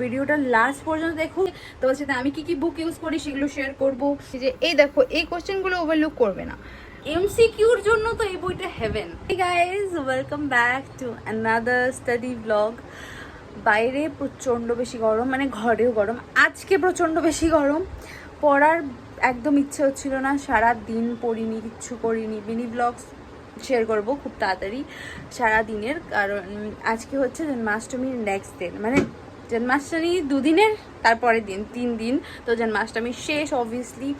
ভিডিওটা লাস্ট পর্যন্ত দেখুন। তোমার সাথে আমি কি কি বুক ইউজ করি সেগুলো শেয়ার করব। যে, এই দেখো, এই কোশ্চেনগুলো ওভারলুক করবে না। এমসিকিউর জন্য তো এই বইটা haven guys welcome back to another study vlog বাইরে প্রচণ্ড বেশি গরম মানে ঘরেও গরম। আজকে প্রচণ্ড বেশি গরম। পড়ার একদম ইচ্ছে হচ্ছিল না। সারা দিন পড়িনি, কিচ্ছু করিনি। মিনি ব্লগস শেয়ার করব খুব তাড়াতাড়ি সারা দিনের কারণ আজকে হচ্ছে জন্মাষ্টমীর নেক্সট দিন মানে জন্মাষ্টমী দুদিনের, তারপরের দিন তিন দিন। তো জন্মাষ্টমী শেষ অবভিয়াসলি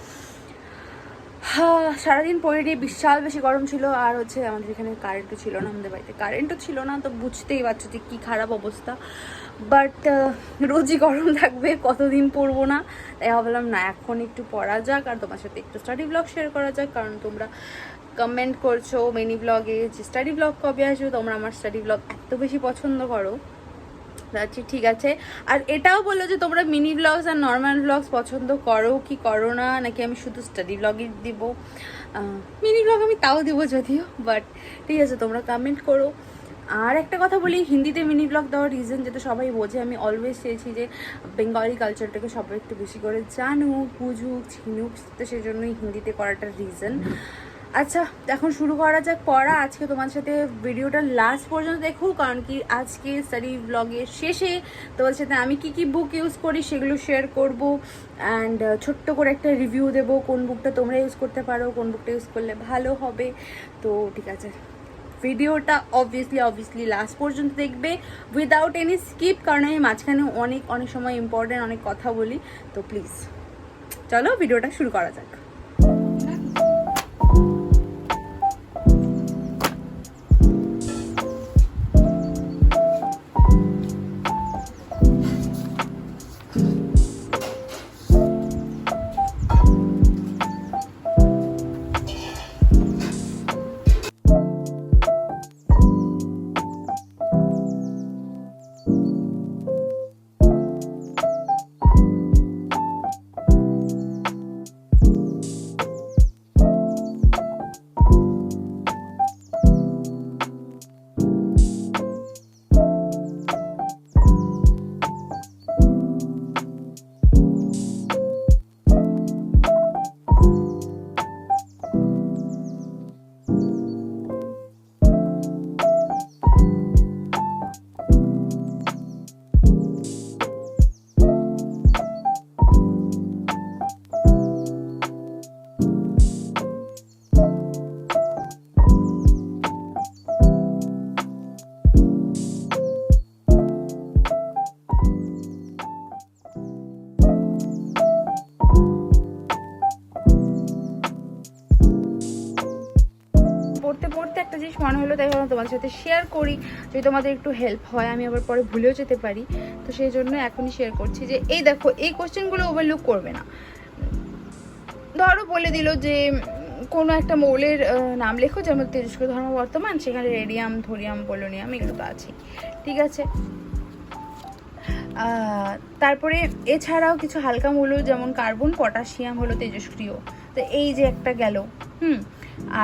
সারাদিন পরে বিশাল বেশি গরম ছিল। আর হচ্ছে আমাদের এখানে কারেন্টও ছিল না, আমাদের বাড়িতে কারেন্টও ছিল না, তো বুঝতেই পারছ যে কী খারাপ অবস্থা। বাট রোজই গরম থাকবে, কতদিন পড়ব না? তাই ভাবলাম, না, এখন একটু পড়া যাক, আর তোমার সাথে একটু স্টাডি ব্লগ শেয়ার করা যাক, কারণ তোমরা কমেন্ট করছ মিনি ব্লগে যে স্টাডি ব্লগ কবে আসবে, তোমরা আমার স্টাডি ব্লগ এত বেশি পছন্দ করো। আচ্ছা ঠিক আছে। আর এটাও বলল যে, তোমরা মিনি ব্লগস আর নর্মাল ব্লগস পছন্দ করো কি করো না? নাকি আমি শুধু স্টাডি ব্লগই দিব? মিনি ব্লগ আমি তাও দিব যদিও বাট ঠিক আছে, তোমরা কমেন্ট করো। আর একটা কথা বলি, হিন্দিতে মিনি ব্লগ দেওয়ার রিজন যেটা সবাই বোঝে, আমি অলওয়েজ চেয়েছি যে বেঙ্গলি কালচারটাকে সবাই একটু বেশি করে জানুক, বুঝুক চিনুক তো সেই জন্যই হিন্দিতে করাটা রিজন আচ্ছা এখন শুরু করা যাক পড়া। আজকে তোমার সাথে ভিডিওটা লাস্ট পর্যন্ত দেখো, কারণ কি আজকে স্টাডি ব্লগের শেষে তোমার সাথে আমি কি কি বুক ইউজ করি সেগুলো শেয়ার করব। অ্যান্ড ছোট্ট করে একটা রিভিউ দেবো, কোন বুকটা তোমরা ইউজ করতে পারো, কোন বুকটা ইউজ করলে ভালো হবে। তো ঠিক আছে। ভিডিওটা অবভিয়াসলি অবভিয়াসলি লাস্ট পর্যন্ত দেখবে। উইদাউট এনি স্কিপ কারণ আমি মাঝখানে অনেক অনেক সময় ইম্পর্টেন্ট অনেক কথা বলি। তো প্লিজ চলো ভিডিওটা শুরু করা যাক। হলো, তাই ভাবলাম তোমাদের সাথে শেয়ার করি। যদি তোমাদের একটু হেল্প হয়, আমি আবার পরে ভুলেও যেতে পারি। তো সেই জন্য এখনই শেয়ার করছি যে, এই দেখো, এই কোশ্চেনগুলো ওভারলুক করবে না। ধরো বলে দিল যে, কোনো একটা মৌলের নাম লেখো, যেমন তেজস্ক্রিয় ধর্ম বর্তমান, সেখানে রেডিয়াম থোরিয়াম পোলোনিয়াম এগুলো তো আছে ঠিক আছে? তারপরে এছাড়াও কিছু হালকা মৌল, যেমন কার্বন পটাশিয়াম হলো তেজস্ক্রিয়। তো এই যে একটা গেল, হুম?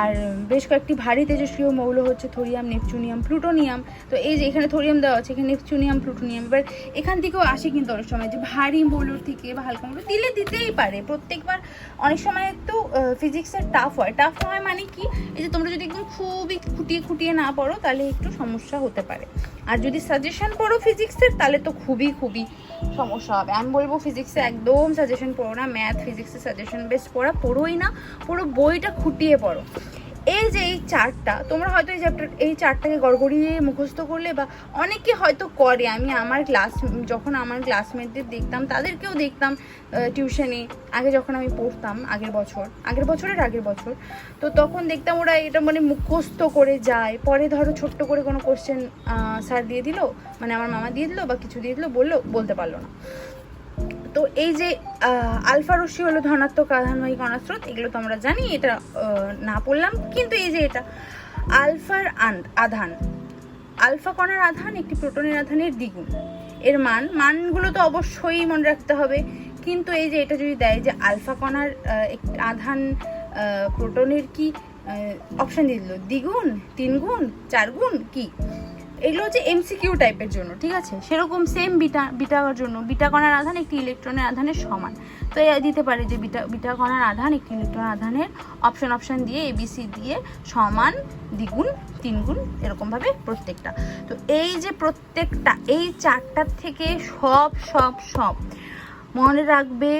আর বেশ কয়েকটি ভারী তেজস্ক্রিয় মৌল হচ্ছে থোরিয়াম, নেপচুনিয়াম, প্লুটোনিয়াম। তো এই যে এখানে থোরিয়াম দেওয়া আছে, এখানে নেপচুনিয়াম, প্লুটোনিয়াম। এবার এখান থেকেও আসে কিন্তু অনেক সময় যে ভারী মৌলর থেকে বা হালকা মৌল দিলে দিতেই পারে। প্রত্যেকবার অনেক সময় একটু ফিজিক্সের টাফ হয়। টাফ হয় মানে কি? এই যে তোমরা যদি একদম খুবই খুঁটিয়ে খুঁটিয়ে না পড়ো, তাহলে একটু সমস্যা হতে পারে। আর যদি সাজেশন পড়ো ফিজিক্সের তাহলে তো খুবই খুবই সমস্যা হবে। আমি বলব ফিজিক্সে একদম সাজেশন পড়ো না ম্যাথ ফিজিক্সে সাজেশন বেস্ট পড়া, পড়োই না, পুরো বইটা খুঁটিয়ে পড়ো। এই যে এই চারটা, তোমরা হয়তো এই চ্যাপ্টার এই চারটাকে গড়গড়িয়ে মুখস্থ করলে বা অনেকে হয়তো করে। আমি আমার ক্লাস যখন আমার ক্লাসমেটদের দেখতাম, তাদেরকেও দেখতাম টিউশনে আগে যখন আমি পড়তাম, আগের বছর, আগের বছরের আগের বছর, তো তখন দেখতাম ওরা এটা মানে মুখস্থ করে যায়। পরে ধরো ছোট্ট করে কোনো কোশ্চেন স্যার দিয়ে দিল মানে আমার মামা দিয়ে দিল বা কিছু দিয়ে দিল, বলল, বলতে পারল না। তো এই যে আলফা রশ্মি হলো ধনাত্মক আধানবাহী কণাস্রোত, এগুলো তো আমরা জানি, এটা না পড়লাম, কিন্তু এই যে এটা, আলফার আধান। আলফা কণার আধান একটি প্রোটনের আধানের দ্বিগুণ। এর মান, মানগুলো তো অবশ্যই মনে রাখতে হবে, কিন্তু এই যে এটা যদি দেয় যে আলফা কণার একটি আধান প্রোটনের কি অপশান দিয়ে দিল, দ্বিগুণ তিন গুণ চার গুণ কি? এগুলো হচ্ছে এমসিকিউ টাইপের জন্য, ঠিক আছে? সেরকম সেম বিটা বিটা জন্য। বিটা কণার আধান একটি ইলেকট্রনের আধানের সমান। তো এ দিতে পারে যে বিটা বিটা কণার আধান একটি ইলেকট্রন আধানের অপশন অপশন দিয়ে এবিসি দিয়ে সমান, দ্বিগুণ, তিনগুণ, এরকমভাবে প্রত্যেকটা। তো এই যে প্রত্যেকটা, এই চারটার থেকে সব সব সব মনে রাখবে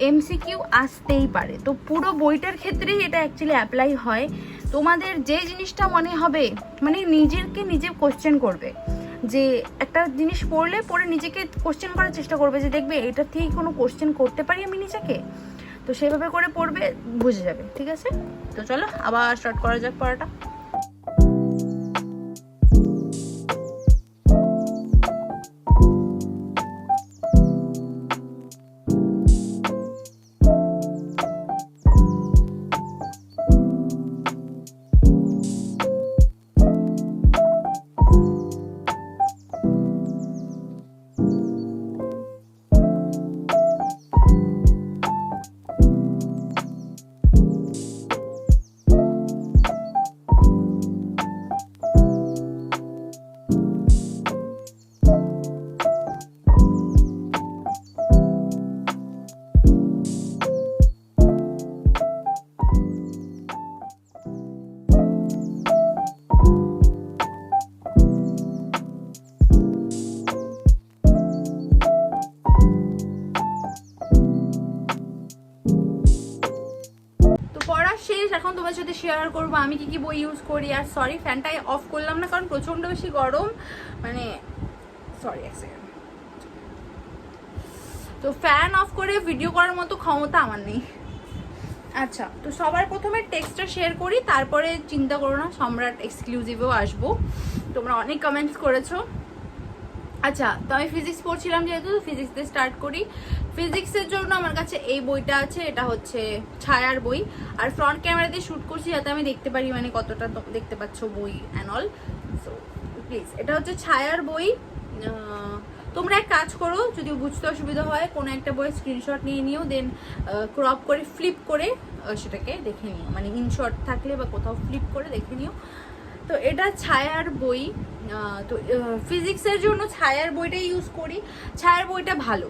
এমসিকিউ আসতেই পারে। তো পুরো বইটার ক্ষেত্রেই এটা অ্যাকচুয়ালি অ্যাপ্লাই হয়। তোমাদের যে জিনিসটা মনে হবে মানে নিজেকে নিজে কোশ্চেন করবে। যে একটা জিনিস পড়লে পড়ে নিজেকে কোশ্চেন করার চেষ্টা করবে যে, দেখবে এটার থেকে কোনো কোশ্চেন করতে পারি আমি নিজেকে? তো সেভাবে করে পড়বে, বুঝে যাবে। ঠিক আছে? তো চলো, আবার স্টার্ট করা যাক পড়াটা। তোমার সাথে শেয়ার করব, আমি কি কি বই ইউজ করি, আর সরি ফ্যানটাই অফ করলাম না, কারণ প্রচণ্ড বেশি গরম। মানে সরি সেকেন্ড তো ফ্যান অফ করে ভিডিও করার মতো ক্ষমতা আমার নেই। আচ্ছা তো সবার প্রথমে টেক্সটটা শেয়ার করি, তারপরে চিন্তা করো না, সম্রাট এক্সক্লুসিভেও আসব। তোমরা অনেক কমেন্টস করেছ। আচ্ছা তো আমি ফিজিক্স পড়ছিলাম যেহেতু ফিজিক্স দিয়ে স্টার্ট করি। ফিজিক্সের জন্য আমার কাছে এই বইটা আছে, এটা হচ্ছে ছায়ার বই। আর ফ্রন্ট ক্যামেরা দিয়ে শ্যুট করছি যাতে আমি দেখতে পারি মানে কতটা দেখতে পাচ্ছ বই অ্যান্ড অল সো প্লিজ এটা হচ্ছে ছায়ার বই। তোমরা এক কাজ করো, যদি বুঝতে অসুবিধা হয়, কোনো একটা বই স্ক্রিনশট নিয়ে নিও দেন ক্রপ করে ফ্লিপ করে সেটাকে দেখে নিও। মানে ইনশট থাকলে বা কোথাও ফ্লিপ করে দেখে নিও। তো এটা ছায়ার বই। তো ফিজিক্সের জন্য ছায়ার বইটা ইউজ করি। ছায়ার বইটা ভালো।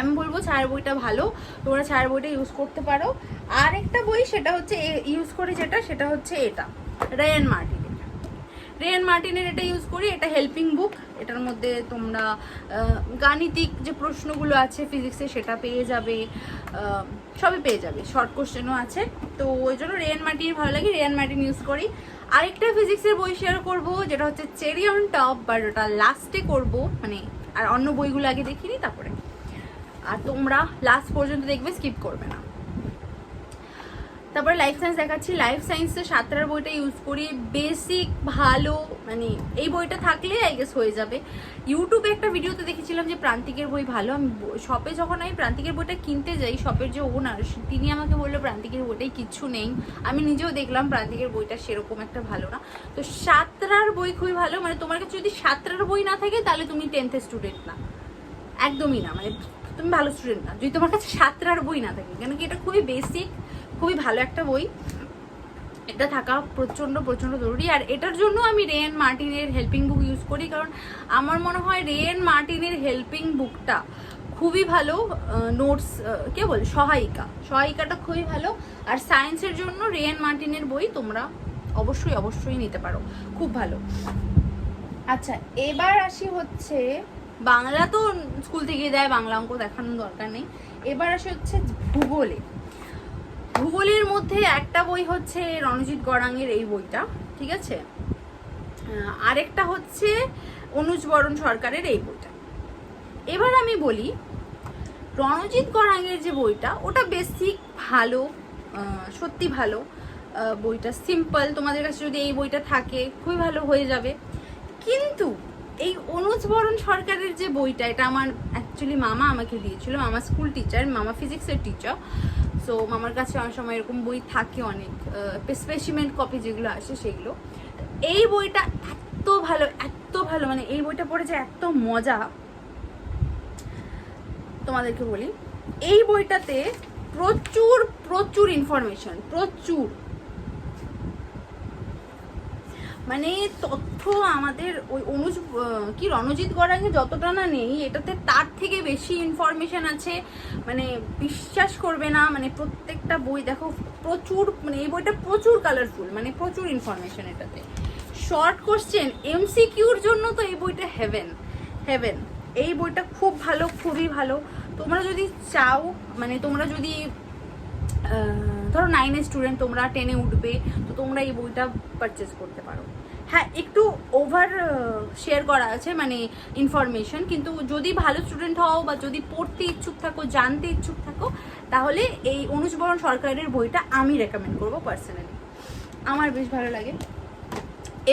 আমি বলব ছায়ার বইটা ভালো, তোমরা ছায়ার বইটা ইউজ করতে পারো। আর একটা বই সেটা হচ্ছে ইউজ করি যেটা, সেটা হচ্ছে এটা রেয়ান মার্টিনের রেয়ান মার্টিনের এটা ইউজ করি, এটা হেল্পিং বুক এটার মধ্যে তোমরা গাণিতিক যে প্রশ্নগুলো আছে ফিজিক্সে সেটা পেয়ে যাবে সবই পেয়ে যাবে শর্ট কোশ্চেনও আছে। তো ওই জন্য রেয়ান মার্টিন ভালো লাগে রেয়ান মার্টিন ইউজ করি। আরেকটা ফিজিক্সের বই শেয়ার করব, যেটা হচ্ছে চেরি অন টপ বাট ওটা লাস্টে করব মানে আর অন্য বইগুলো আগে দেখিনি, তারপরে আর তোমরা লাস্ট পর্যন্ত দেখবে স্কিপ করবে না। তারপরে লাইফ সায়েন্স দেখাচ্ছি। লাইফ সায়েন্সের সাতটার বইটা ইউজ করি। বেসিক ভালো মানে এই বইটা থাকলে আই গেস হয়ে যাবে। ইউটিউবে একটা ভিডিওতে দেখেছিলাম যে প্রান্তিকের বই ভালো। আমি শপে যখন আমি প্রান্তিকের বইটা কিনতে যাই শপের যে ওনার তিনি আমাকে বলল, প্রান্তিকের বইটাই কিচ্ছু নেই। আমি নিজেও দেখলাম প্রান্তিকের বইটা সেরকম একটা ভালো না। তো সাতটার বই খুবই ভালো। মানে তোমার কাছে যদি সাতটার বই না থাকে, তাহলে তুমি টেন্থের স্টুডেন্ট না। একদমই না। মানে তুমি ভালো স্টুডেন্ট না। যদি তোমার কাছে সাতটার বই না থাকে কেন কি এটা খুবই বেসিক খুবই ভালো একটা বই। এটা থাকা প্রচণ্ড প্রচণ্ড জরুরি। আর এটার জন্য আমি রেন মার্টিনের হেল্পিং বুক ইউজ করি, কারণ আমার মনে হয় রেন মার্টিনের হেল্পিং বুকটা খুবই ভালো নোটস কে বল? সহায়িকা। সহায়িকাটা খুবই ভালো। আর সায়েন্সের জন্য রেন মার্টিনের বই তোমরা অবশ্যই অবশ্যই নিতে পারো। খুব ভালো। আচ্ছা এবার আসি হচ্ছে বাংলা তো স্কুল থেকে দেয়, বাংলা অঙ্ক দেখানোর দরকার নেই। এবার আসে হচ্ছে ভূগোলে। ভূগোলের মধ্যে একটা বই হচ্ছে রণজিৎ গড়াঙের এই বইটা, ঠিক আছে? আরেকটা হচ্ছে অনুজ বরণ সরকারের এই বইটা। এবার আমি বলি, রণজিৎ গড়াঙের যে বইটা, ওটা বেসিক ভালো সত্যি ভালো। বইটা সিম্পল তোমাদের কাছে যদি এই বইটা থাকে, খুবই ভালো হয়ে যাবে। কিন্তু বরণ সরকারের যে বইটা, এটা আমার অ্যাকচুয়ালি মামা আমাকে দিয়েছিল। মামা স্কুল টিচার মামা ফিজিক্সের টিচার সো মামার কাছে অনেক সময় এরকম বই থাকে অনেক স্পেসিমেন্ট কপি যেগুলো আসে সেগুলো। এই বইটা এত ভালো এত ভালো মানে এই বইটা পড়ে যে এত মজা। তোমাদেরকে বলি, এই বইটাতে প্রচুর প্রচুর ইনফরমেশন প্রচুর। মানে তথ্য আমাদের ওই অনুজ কি রণজিৎ গড়াঙ্গে যতটা না নেই, এটাতে তার থেকে বেশি ইনফরমেশন আছে। মানে বিশ্বাস করবে না মানে প্রত্যেকটা বই দেখো, প্রচুর মানে এই বইটা প্রচুর কালারফুল মানে প্রচুর ইনফরমেশন এটাতে। শর্ট কোশ্চেন এমসিকিউর জন্য তো এই বইটা হেভেন হেভেন এই বইটা খুব ভালো, খুবই ভালো। তোমরা যদি চাও মানে তোমরা যদি ধরো নাইনের স্টুডেন্ট তোমরা টেনে উঠবে, তো তোমরা এই বইটা পারচেস করতে পারো। হ্যাঁ একটু ওভার শেয়ার করা আছে মানে ইনফরমেশন কিন্তু যদি ভালো স্টুডেন্ট হও বা যদি পড়তে ইচ্ছুক থাকো, জানতে ইচ্ছুক থাকো, তাহলে এই অনুজ বরণ সরকারের বইটা আমি রেকমেন্ড করব পার্সোনালি আমার বেশ ভালো লাগে।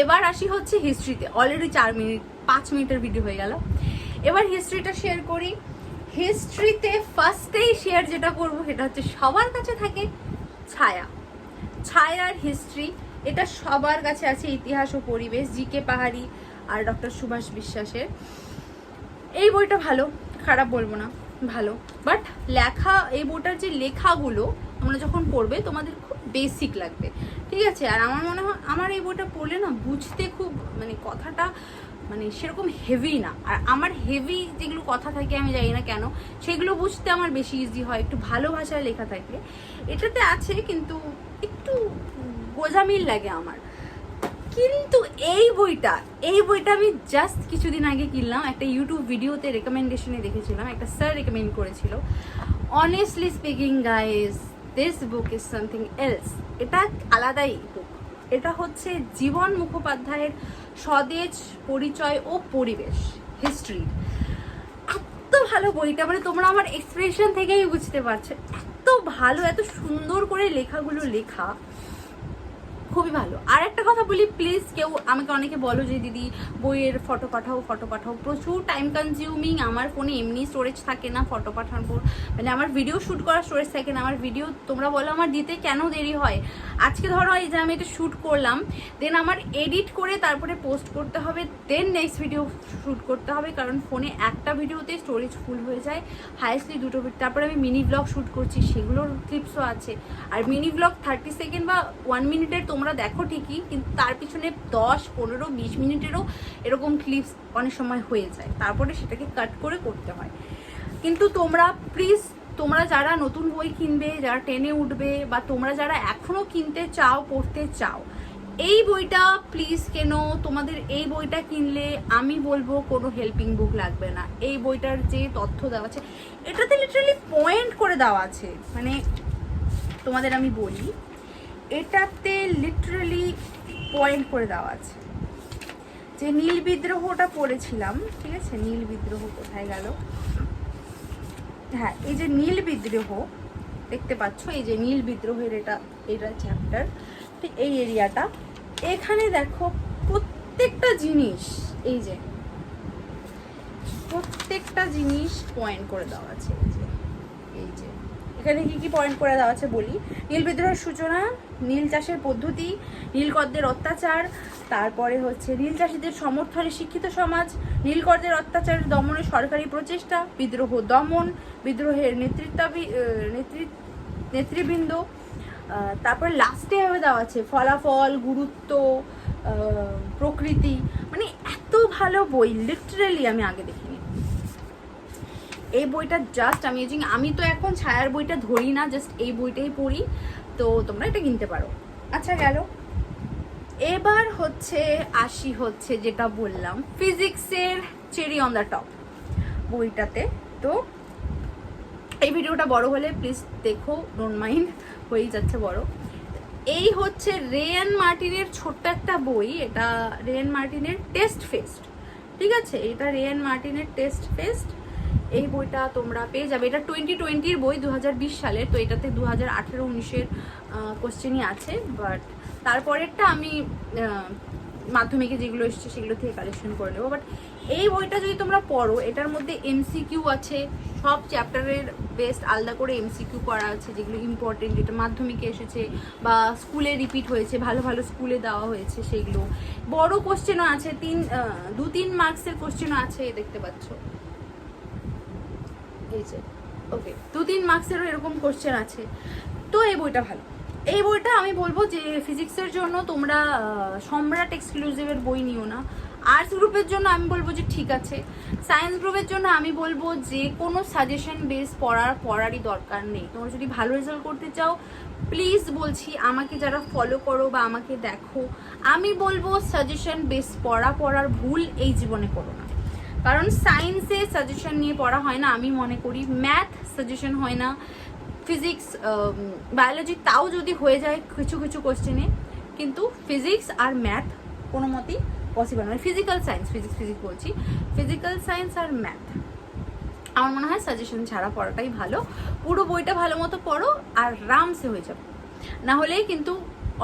এবার আসি হচ্ছে হিস্ট্রিতে অলরেডি চার মিনিট, পাঁচ মিনিটের ভিডিও হয়ে গেল। এবার হিস্ট্রিটা শেয়ার করি। হিস্ট্রিতে ফার্স্টেই শেয়ার যেটা করব, সেটা হচ্ছে সবার কাছে থাকে ছায়া। ছায়ার হিস্ট্রি এটা সবার কাছে আছে ইতিহাস ও পরিবেশ, জি কে পাহাড়ি আর ডক্টর সুভাষ বিশ্বাসের। এই বইটা ভালো, খারাপ বলব না, ভালো। বাট লেখা, এই বইটার যে লেখাগুলো তোমরা যখন পড়বে, তোমাদের খুব বেসিক লাগবে। ঠিক আছে? আর আমার মনে হয়, আমার এই বইটা পড়লে না বুঝতে খুব মানে কথাটা মানে সেরকম হেভি না। আর আমার হেভি যেগুলো কথা থাকে, আমি জানি না কেন, সেগুলো বুঝতে আমার বেশি ইজি হয়। একটু ভালো ভাষায় লেখা থাকে এটাতে আছে কিন্তু একটু গোজামিল লাগে আমার। কিন্তু এই বইটা এই বইটা আমি জাস্ট কিছুদিন আগে কিনলাম, একটা ইউটিউব ভিডিওতে রেকমেন্ডেশনে দেখেছিলাম, একটা স্যার রেকমেন্ড করেছিল honestly speaking guys this book is something else এটা আলাদাই বুক এটা হচ্ছে জীবন মুখোপাধ্যায়ের স্বদেশ, পরিচয় ও পরিবেশ হিস্ট্রি এত ভালো বইটা মানে তোমরা আমার এক্সপ্রেশন থেকেই বুঝতে পারছ। এত ভালো, এত সুন্দর করে লেখাগুলো লেখা। খুবই ভালো। আর একটা কথা বলি প্লিজ কেউ আমাকে অনেকে বলো যে, দিদি, বইয়ের ফটো পাঠাও ফটো পাঠাও। প্রচুর টাইম কনজিউমিং আমার ফোনে এমনি স্টোরেজ থাকে না ফটো পাঠানোর। মানে আমার ভিডিও শ্যুট করার স্টোরেজ থাকে না, আমার ভিডিও তোমরা বলো আমার দিতে কেন দেরি হয়? আজকে ধরো এই যে আমি এটা শ্যুট করলাম দেন আমার এডিট করে তারপরে পোস্ট করতে হবে দেন নেক্সট ভিডিও শ্যুট করতে হবে, কারণ ফোনে একটা ভিডিওতে স্টোরেজ ফুল হয়ে যায় হায়েস্টলি দুটো তারপরে আমি মিনি ব্লগ শ্যুট করছি, সেগুলোর ক্লিপসও আছে। আর মিনি ব্লগ থার্টি সেকেন্ড বা ওয়ান মিনিটের তোমরা দেখো ঠিকই, কিন্তু তার পিছনে দশ, পনেরো, বিশ মিনিটেরও এরকম ক্লিপস অনেক সময় হয়ে যায়। তারপরে সেটাকে কাট করে করতে হয়। কিন্তু তোমরা প্লিজ তোমরা যারা নতুন বই কিনবে, যারা টেনে উঠবে, বা তোমরা যারা এখনও কিনতে চাও, পড়তে চাও, এই বইটা প্লিজ কেন? তোমাদের এই বইটা কিনলে আমি বলব কোনো হেল্পিং বুক লাগবে না। এই বইটার যে তথ্য দেওয়া আছে, এটাতে লিটারালি পয়েন্ট করে দেওয়া আছে। মানে তোমাদের আমি বলি এটাতে লিটারালি পয়েন্ট করে দেওয়া আছে। যে নীল বিদ্রোহটা পড়েছিলাম, ঠিক আছে? নীল বিদ্রোহ কোথায় গেল? হ্যাঁ এই যে নীল বিদ্রোহ, দেখতে পাচ্ছ? এই যে নীল বিদ্রোহের এটা এটা চ্যাপ্টার ঠিক এই এরিয়াটা। এখানে দেখো প্রত্যেকটা জিনিস, এই যে, প্রত্যেকটা জিনিস পয়েন্ট করে দেওয়া আছে। এখানে কি কি পয়েন্ট করে দেওয়া আছে বলি? নীল বিদ্রোহের সূচনা, নীল চাষের পদ্ধতি নীলকরদের অত্যাচার, তারপরে হচ্ছে নীল চাষিদের সমর্থনে শিক্ষিত সমাজ নীলকরদের অত্যাচার দমনে সরকারি প্রচেষ্টা, বিদ্রোহ দমন, বিদ্রোহের নেতৃত্বাবি নেতৃবৃন্দ। তারপর লাস্টে এভাবে দেওয়া আছে, ফলাফল, গুরুত্ব প্রকৃতি। মানে এত ভালো বই লিটারেলি আমি আগে দেখিনি। এই বইটা জাস্ট আমেজিং আমি তো এখন ছায়ার বইটা ধরি না জাস্ট এই বইটাই পড়ি। তো তোমরা এটা কিনতে পারো। আচ্ছা গেল। এবার হচ্ছে, আসি হচ্ছে যেটা বললাম ফিজিক্সের চেরি অন দ্য টপ বইটাতে। তো এই ভিডিওটা বড় হলে প্লিজ দেখো ডোন্ট মাইন্ড হয়েই যাচ্ছে বড়। এই হচ্ছে রেয়ান মার্টিনের ছোট্ট একটা বই, এটা রেয়ান মার্টিনের টেস্ট ফেস্ট। ঠিক আছে? এটা রেয়ান মার্টিনের টেস্ট ফেস্ট। এই বইটা তোমরা পেয়ে যাবে। এটা টোয়েন্টি টোয়েন্টির বই দু সালের, তো এটাতে দু হাজার আঠেরো, উনিশের কোশ্চেনই আছে। বাট তারপরেরটা আমি মাধ্যমিকে যেগুলো এসছে সেগুলো থেকে কালেকশন করে নেব। বাট এই বইটা যদি তোমরা পড়ো, এটার মধ্যে এমসিকিউ আছে। সব চ্যাপ্টারের বেস্ট আলাদা করে এমসিকিউ করা আছে, যেগুলো ইম্পর্টেন্ট যেটা মাধ্যমিকে এসেছে বা স্কুলে রিপিট হয়েছে, ভালো ভালো স্কুলে দেওয়া হয়েছে সেইগুলো বড় কোশ্চেনও আছে, তিন দু তিন মার্কসের কোশ্চেনও আছে, দেখতে পাচ্ছ। এই ওকে দু তিন মার্কসেরও এরকম কোশ্চেন আছে। তো এই বইটা ভালো। এই বইটা আমি বলব যে ফিজিক্সের জন্য তোমরা সম্রাট এক্সক্লুসিভের বই নিও না। আর্টস গ্রুপের জন্য আমি বলব যে ঠিক আছে। সায়েন্স গ্রুপের জন্য আমি বলব যে কোনো সাজেশন বেস পড়ার পড়ারই দরকার নেই। তোমরা যদি ভালো রেজাল্ট করতে চাও প্লিজ বলছি আমাকে যারা ফলো করো বা আমাকে দেখো, আমি বলব সাজেশন বেস পড়া পড়ার ভুল এই জীবনে করো না। কারণ সায়েন্সে সাজেশন নিয়ে পড়া হয় না, আমি মনে করি ম্যাথ সাজেশন হয় না। ফিজিক্স বায়োলজি তাও যদি হয়ে যায় কিছু কিছু কোশ্চেনে কিন্তু ফিজিক্স আর ম্যাথ কোনো মতেই পসিবল নয় ফিজিক্যাল সায়েন্স ফিজিক্স ফিজিক্স বলছি। ফিজিক্যাল সায়েন্স আর ম্যাথ আমার মনে হয় সাজেশন ছাড়া পড়াটাই ভালো। পুরো বইটা ভালো মতো পড়ো আর রামসে হয়ে যাবে। না হলে কিন্তু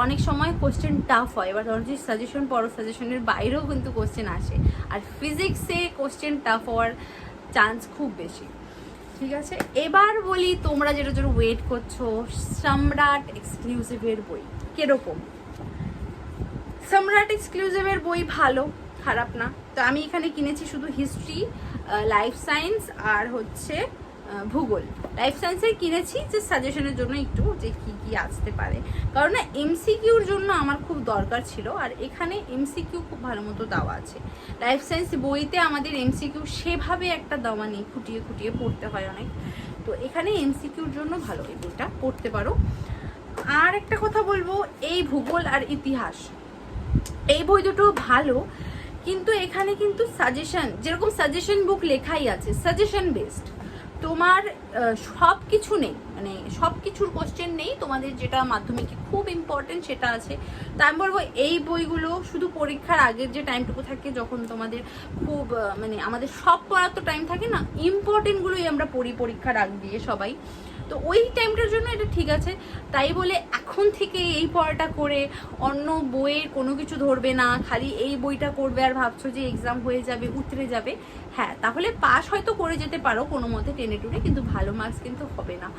অনেক সময় কোশ্চেন টাফ হয়। এবার ধরো যদি সাজেশন পড়ো সাজেশনের বাইরেও কিন্তু কোশ্চেন আসে। আর ফিজিক্সে কোশ্চেন টাফ হওয়ার চান্স খুব বেশি। ঠিক আছে? এবার বলি তোমরা যেটা জন্য ওয়েট করছ, সম্রাট এক্সক্লুসিভের বই। কীরকম? সম্রাট এক্সক্লুসিভের বই ভালো, খারাপ না। তো আমি এখানে কিনেছি শুধু হিস্ট্রি লাইফ সায়েন্স আর হচ্ছে ভূগোল। লাইফ সায়েন্সের কিনেছি যে সাজেশনের জন্য একটু যে কি কি আসতে পারে। কারণ না এমসিকিউর জন্য আমার খুব দরকার ছিল, আর এখানে এমসিকিউ খুব ভালো মতো দেওয়া আছে। লাইফ সায়েন্স বইতে আমাদের এমসিকিউ সেভাবে একটা দেওয়া নেই, খুঁটিয়ে খুঁটিয়ে পড়তে হয় অনেক। তো এখানে এমসিকিউর জন্য ভালো এই বইটা, পড়তে পারো। আর একটা কথা বলব, এই ভূগোল আর ইতিহাস। এই বই দুটো ভালো, কিন্তু এখানে কিন্তু সাজেশন যেরকম সাজেশন বুক লেখাই আছে সাজেশন বেসড তোমার সব কিছু নেই মানে সব কিছুর কোশ্চেন নেই, তোমাদের যেটা মাধ্যমিকে খুব ইম্পর্টেন্ট সেটা আছে। তা আমি বলব এই বইগুলো শুধু পরীক্ষার আগের যে টাইমটুকু থাকে, যখন তোমাদের খুব মানে আমাদের সব পড়ার তো টাইম থাকে না ইম্পর্টেন্টগুলোই আমরা পড়ি পরীক্ষার আগ দিয়ে সবাই। তো ওই টাইমটার জন্য এটা ঠিক আছে, তাই বলে এখন থেকে এই পড়াটা করে অন্য বইয়ের কোনো কিছু ধরবে না, খালি এই বইটা করবে আর ভাবছ যে এক্সাম হয়ে যাবে, উতরে যাবে। হ্যাঁ তাহলে পাস হয়তো করে যেতে পারো কোনো মতে টেনে টুনে কিন্তু ভালো মার্কস কিন্তু হবে না।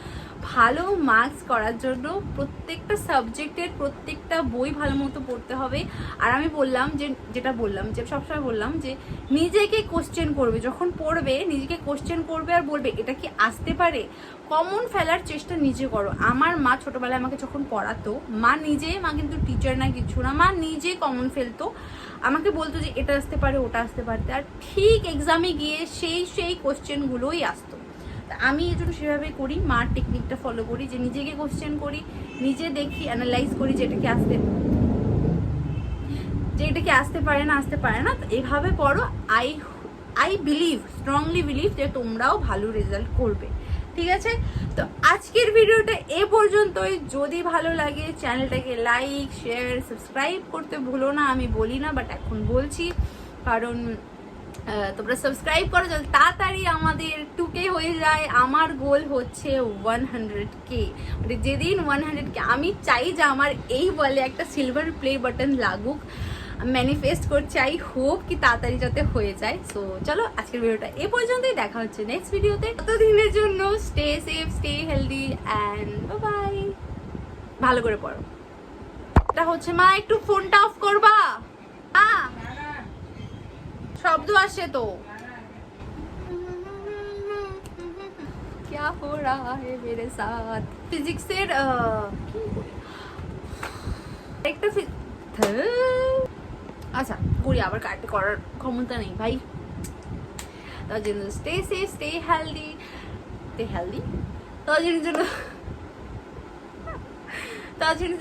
ভালো মার্কস করার জন্য প্রত্যেকটা সাবজেক্টের প্রত্যেকটা বই ভালো মতো পড়তে হবে। আর আমি বললাম যে, যেটা বললাম, যে সবসময় বললাম যে, নিজেকে কোশ্চেন করবে, যখন পড়বে, নিজেকে কোশ্চেন করবে আর বলবে, এটা কি আসতে পারে? কমন ফেলার চেষ্টা নিজে করো। আমার মা ছোটবেলায় আমাকে যখন পড়াতো, মা নিজে, মা কিন্তু টিচার না, কিছু না, মা নিজে কমন ফেলতো। আমাকে বলতো যে এটা আসতে পারে, ওটা আসতে পারতে আর ঠিক এক্সামে গিয়ে সেই সেই কোশ্চেনগুলোই আসতো। আমি এই জন্য সেভাবে করি, মার টেকনিকটা ফলো করি যে নিজেকে কোশ্চেন করি, নিজে দেখি অ্যানালাইজ করি যে এটা কি আসতে যে এটা কি আসতে পারে না, আসতে পারে না। তো এইভাবে পড়ো I I believe strongly believe যে তোমরাও ভালো রেজাল্ট করবে। ঠিক আছে? তো আজকের ভিডিওটা এ পর্যন্তই। যদি ভালো লাগে, চ্যানেলটাকে লাইক, শেয়ার, সাবস্ক্রাইব করতে ভুলো না। আমি বলি না, বাট এখন বলছি। কারণ তোমরা সাবস্ক্রাইব করো, যাতে তাড়াতাড়ি আমাদের টুকে হয়ে যায়। আমার গোল হচ্ছে ওয়ান হান্ড্রেড কে মানে যেদিন ওয়ান হান্ড্রেড কে আমি চাই যে আমার এই বলে একটা সিলভার প্লে বাটন লাগুক। ম্যানিফেস্ট করছি আই হোপ কি তাড়াতাড়ি যাতে হয়ে যায় সো চলো আজকের ভিডিওটা এ পর্যন্তই দেখা হচ্ছে নেক্সট ভিডিওতে ততদিনের জন্য stay safe stay healthy and bye ভালো করে পড়ো এটা হচ্ছে মা একটু ফোনটা অফ করবা আ শব্দ আসে তো क्या हो रहा है मेरे साथ ফিজিক্সের কি বলি? একটা ফি- ধ্যার। আচ্ছা করি আবার কাটতে করার ক্ষমতা নেই, ভাই। তার জন্য stay safe stay healthy stay healthy তার জন্য তার জন্য